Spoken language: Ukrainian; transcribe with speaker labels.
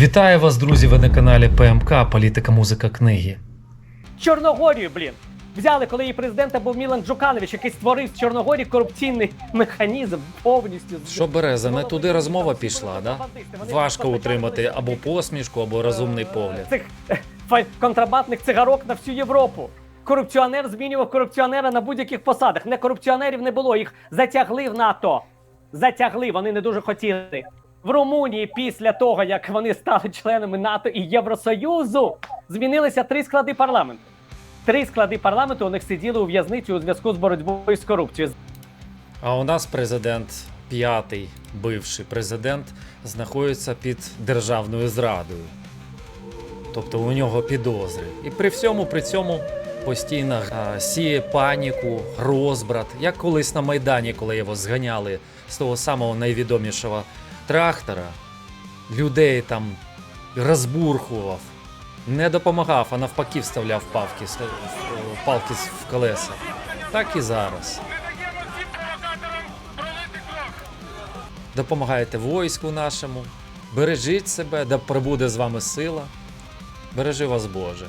Speaker 1: Вітаю вас, друзі! Ви на каналі ПМК Політика, музика, книги.
Speaker 2: Чорногорію, блін. Взяли, коли її президентом був Мілан Джуканович, який створив в Чорногорії корупційний механізм повністю. з-
Speaker 1: Що Береза, не
Speaker 2: з-
Speaker 1: туди розмова пішла, да? Важко утримати або посмішку, або розумний погляд.
Speaker 2: цих е, контрабандних цигарок на всю Європу. Корупціонер змінював корупціонера на будь-яких посадах. Не корупціонерів не було, їх затягли в НАТО. Затягли, вони не дуже хотіли. В Румунії після того, як вони стали членами НАТО і Євросоюзу, змінилися три склади парламенту. Три склади парламенту у них сиділи у в'язниці у зв'язку з боротьбою з корупцією.
Speaker 1: А у нас президент, п'ятий бивший президент, знаходиться під державною зрадою. Тобто у нього підозри. І при всьому при цьому постійно а, сіє паніку, розбрат, як колись на Майдані, коли його зганяли з того самого найвідомішого трактора, людей там розбурхував, не допомагав, а навпаки вставляв палки, в- палки в колеса. Так і зараз. Допомагайте війську нашому, бережіть себе, да прибуде з вами сила. Бережи вас Боже.